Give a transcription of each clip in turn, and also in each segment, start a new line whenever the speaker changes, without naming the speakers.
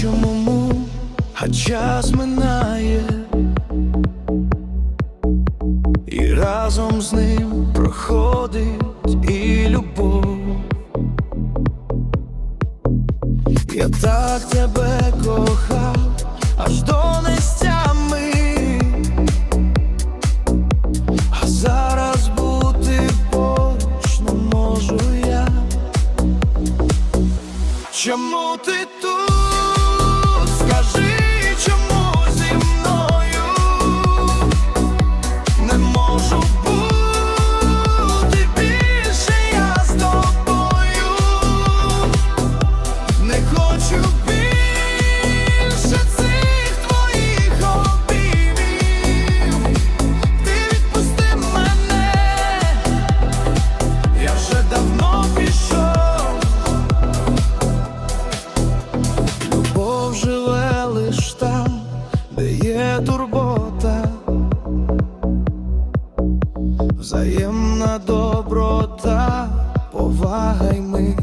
Чому, а час минає, і разом з ним проходить і любов. Я так тебе кохав, аж до нестями, а зараз бути поруч не можу я. Чому ти тут? Взаємна доброта, повага й ми.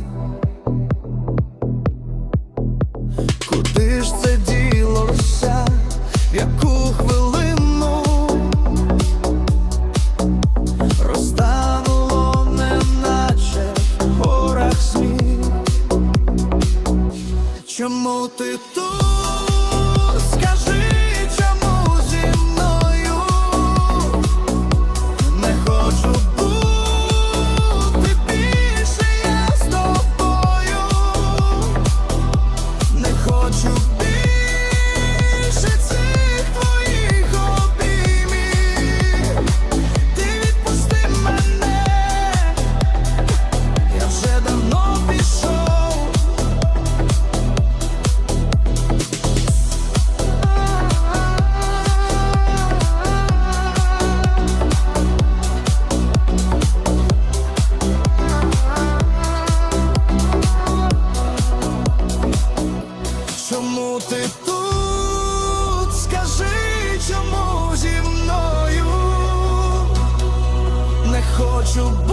Куди ж це ділося, яку хвилину розтануло, неначе в горах сміх. Чому ти тут? You.